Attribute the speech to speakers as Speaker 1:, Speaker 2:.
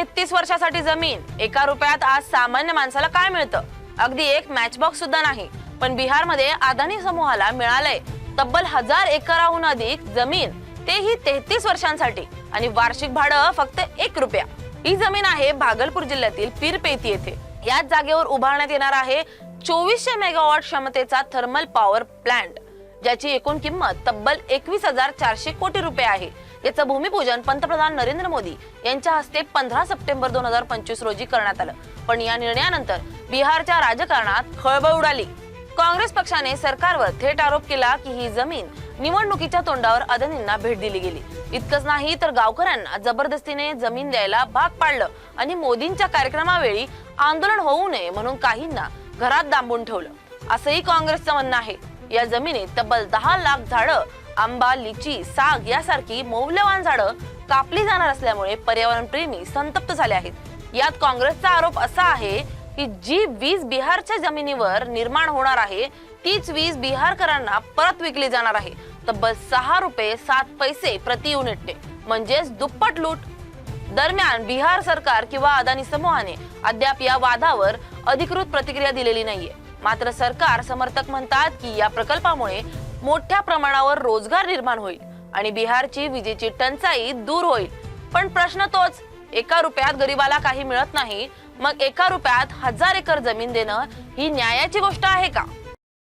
Speaker 1: तेहतीस वर्षासाठी जमीन एका रुपयात आज सामान्य माणसाला काय मिळतं? अगदी एक मॅचबॉक्स सुद्धा नाही. पण बिहारमध्ये अदानी समूहाला मिळालंय तब्बल हजार एकराहून अधिक जमीन. तेही तेहतीस वर्षांसाठी. आणि वार्षिक भाडं फक्त एक रुपया. ही जमीन आहे भागलपूर जिल्ह्यातील पीरपेती येथे. याच जागेवर उभारण्यात येणार आहे चोवीसशे मेगावॉट क्षमतेचा थर्मल पॉवर प्लांट ज्याची एकूण किंमत तब्बल एकवीस हजार चारशे कोटी रुपये आहे. याचं भूमिपूजन पंतप्रधान नरेंद्र मोदी यांच्या हस्ते पंधरा सप्टेंबर दोन हजार पंचवीस रोजी करण्यात आलं. पण या निर्णयानंतर बिहारच्या राजकारणात खळबळ उडाली. काँग्रेस पक्षाने सरकारवर थेट आरोप केला की ही जमीन निवडणुकीच्या तोंडावर अदानींना भेट दिली गेली. इतकंच नाही तर गावकऱ्यांना जबरदस्तीने जमीन द्यायला भाग पाडलं आणि मोदींच्या कार्यक्रमावेळी आंदोलन होऊ नये म्हणून काहींना घरात दांबून ठेवलं. असंही काँग्रेसचं म्हणणं आहे. या जमिनीत तब्बल दहा लाख झाडं आंबा लिची साग यासारखी मौल्यवान झाडं कापली जाणार असल्यामुळे पर्यावरण प्रेमी संतप्त झाले आहेत. यात काँग्रेसचा आरोप असा आहे की जी वीज बिहारच्या जमिनीवर निर्माण होणार आहे तीच वीज बिहारकरांना परत विकली जाणार आहे. तब्बल सहा रुपये सात पैसे प्रति युनिटने म्हणजेच दुप्पट लूट. दरम्यान बिहार सरकार किंवा अदानी समूहाने अद्याप या वादावर अधिकृत प्रतिक्रिया दिलेली नाहीये. मात्र सरकार समर्थक म्हणतात की या प्रकल्पामुळे मोठ्या प्रमाणावर रोजगार निर्माण होईल आणि बिहारची विजेची टंचाई दूर होईल. पण प्रश्न तोच एका रुपयात गरीबाला काही मिळत नाही मग एका रुपयात हजार एकर जमीन देणं ही न्यायाची गोष्ट आहे का?